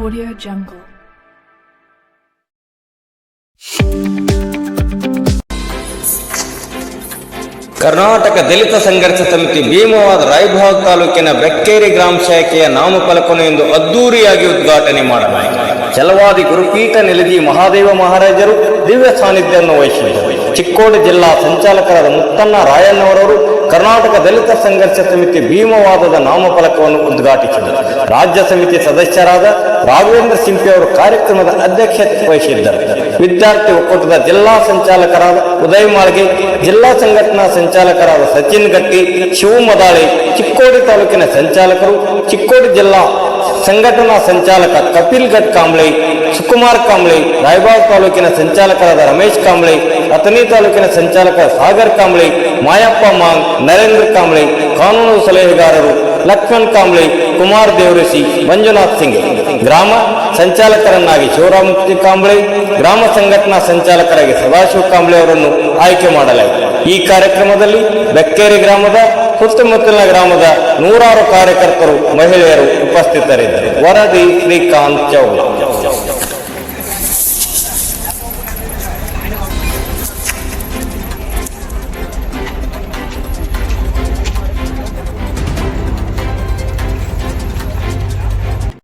Audio Jungle. Karnataka ದಲಿತ ಸಂಘರ್ಷ ಸಮಿತಿ ಭೀಮವಾದ ರಾಯಭಾಗ್ ತಾಲೂಕಿನ ಬೆಕ್ಕೇರಿ ಗ್ರಾಮ ಶಾಖೆಯ ನಾಮಫಲಕವನ್ನು ಎಂದು ಅದ್ದೂರಿಯಾಗಿ ಉದ್ಘಾಟನೆ ಮಾಡಲಾಯಿತು ಚಲವಾದಿ ಗುರುಪೀಠ ನೆಲದಿ ಮಹಾದೇವ ಮಹಾರಾಜರು ದಿವ್ಯ ಸಾನ್ನಿಧ್ಯವನ್ನು ವಹಿಸಿದರು ಚಿಕ್ಕೋಡಿ ಜಿಲ್ಲಾ ಸಂಚಾಲಕರಾದ ಮುತ್ತಣ್ಣ ರಾಯಣ್ಣವರವರು ಕರ್ನಾಟಕ ದಲಿತ ಸಂಘರ್ಷ ಸಮಿತಿ ಭೀಮವಾದದ ನಾಮಫಲಕವನ್ನು ಉದ್ಘಾಟಿಸಿದರು. ರಾಜ್ಯ ಸಮಿತಿ ಸದಸ್ಯರಾದ ರಾಘವೇಂದ್ರ ಸಿಂಪಿ ಅವರು ಕಾರ್ಯಕ್ರಮದ ಅಧ್ಯಕ್ಷತೆ ವಹಿಸಿದ್ದರು. ವಿದ್ಯಾರ್ಥಿ ಒಕ್ಕೂಟದ ಜಿಲ್ಲಾ ಸಂಚಾಲಕರಾದ ಉದಯ್ ಮಾಳ್ಗೆ, ಜಿಲ್ಲಾ ಸಂಘಟನಾ ಸಂಚಾಲಕರಾದ ಸಚಿನ್ ಗಟ್ಟಿ ಶಿವಮದಾಳಿ ಚಿಕ್ಕೋಡಿ ತಾಲೂಕಿನ ಸಂಚಾಲಕರು, ಚಿಕ್ಕೋಡಿ ಜಿಲ್ಲಾ ಸಂಘಟನಾ ಸಂಚಾಲಕ ಕಪಿಲ್ ಗಟ್ ಕಾಂಬ್ಳೆ, ಸುಕುಮಾರ್ ಕಾಂಬ್ಳೆ, ರಾಯಬಾಗ್ ತಾಲೂಕಿನ ಸಂಚಾಲಕರಾದ ರಮೇಶ್ ಕಾಂಬ್ಳೆ ಅಥಣಿ ತಾಲೂಕಿನ ಸಂಚಾಲಕ ಸಾಗರ್ ಕಾಂಬ್ಳೆ ಮಾಯಪ್ಪ ಮಾಂಗ್ ನರೇಂದ್ರ ಕಾಂಬ್ಳೆ, ಕಾನೂನು ಸಲಹೆಗಾರರು, ಲಕ್ಷ್ಮಣ್ ಕಾಂಬ್ಳೆ, ಕುಮಾರ್ ದೇವರಸಿ, ಮಂಜುನಾಥ್ ಸಿಂಗ್. ಗ್ರಾಮ ಸಂಚಾಲಕರನ್ನಾಗಿ ಶಿವರಾಮೂರ್ತಿ ಕಾಂಬ್ಳೆ, ಗ್ರಾಮ ಸಂಘಟನಾ ಸಂಚಾಲಕರಾಗಿ ಸದಾಶಿವ ಕಾಂಬ್ಳೆ ಅವರನ್ನು ಆಯ್ಕೆ ಮಾಡಲಾಯಿತು. ಈ ಕಾರ್ಯಕ್ರಮದಲ್ಲಿ ಬೆಕ್ಕೇರಿ ಗ್ರಾಮದ ಸುತ್ತಮುತ್ತಲಿನ ಗ್ರಾಮದ ನೂರಾರು ಕಾರ್ಯಕರ್ತರು, ಮಹಿಳೆಯರು ಉಪಸ್ಥಿತರಿದ್ದರು. ವರದಿ ಶ್ರೀಕಾಂತ್ ಚೌಲ